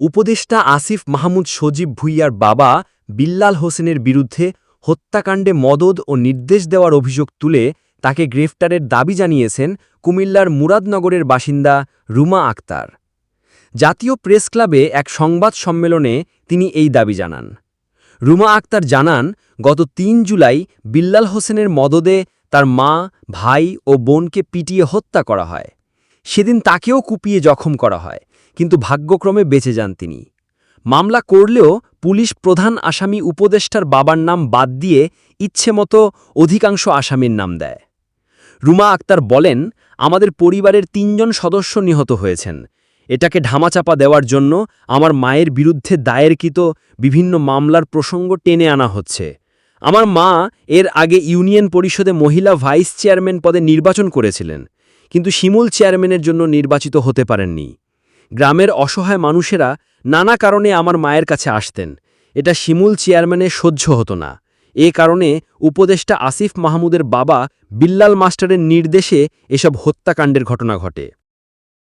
উপদেষ্টা আসিফ মাহমুদ সজীব ভুইয়ার বাবা বিল্লাল হোসেনের বিরুদ্ধে হত্যাকাণ্ডে মদদ ও নির্দেশ দেওয়ার অভিযোগ তুলে তাকে গ্রেফতারের দাবি জানিয়েছেন কুমিল্লার মুরাদনগরের বাসিন্দা রুমা আক্তার। জাতীয় প্রেস ক্লাবে এক সংবাদ সম্মেলনে তিনি এই দাবি জানান। রুমা আক্তার জানান, গত তিন জুলাই বিল্লাল হোসেনের মদদে তার মা, ভাই ও বোনকে পিটিয়ে হত্যা করা হয়। সেদিন তাকেও কুপিয়ে জখম করা হয়, কিন্তু ভাগ্যক্রমে বেঁচে যান তিনি। মামলা করলেও পুলিশ প্রধান আসামি উপদেষ্টার বাবার নাম বাদ দিয়ে ইচ্ছেমতো অধিকাংশ আসামির নাম দেয়। রুমা আক্তার বলেন, আমাদের পরিবারের তিনজন সদস্য নিহত হয়েছেন। এটাকে ঢামাচাপা দেওয়ার জন্য আমার মায়ের বিরুদ্ধে দায়েরকৃত বিভিন্ন মামলার প্রসঙ্গ টেনে আনা হচ্ছে। আমার মা এর আগে ইউনিয়ন পরিষদে মহিলা ভাইস চেয়ারম্যান পদে নির্বাচন করেছিলেন। কিন্তু শিমুল চেয়ারম্যানের জন্য নির্বাচিত হতে পারেননি। গ্রামের অসহায় মানুষেরা নানা কারণে আমার মায়ের কাছে আসতেন। এটা শিমুল চেয়ারম্যানে সহ্য হতো না। এ কারণে উপদেষ্টা আসিফ মাহমুদের বাবা বিল্লাল মাস্টারের নির্দেশে এসব হত্যাকাণ্ডের ঘটনা ঘটে।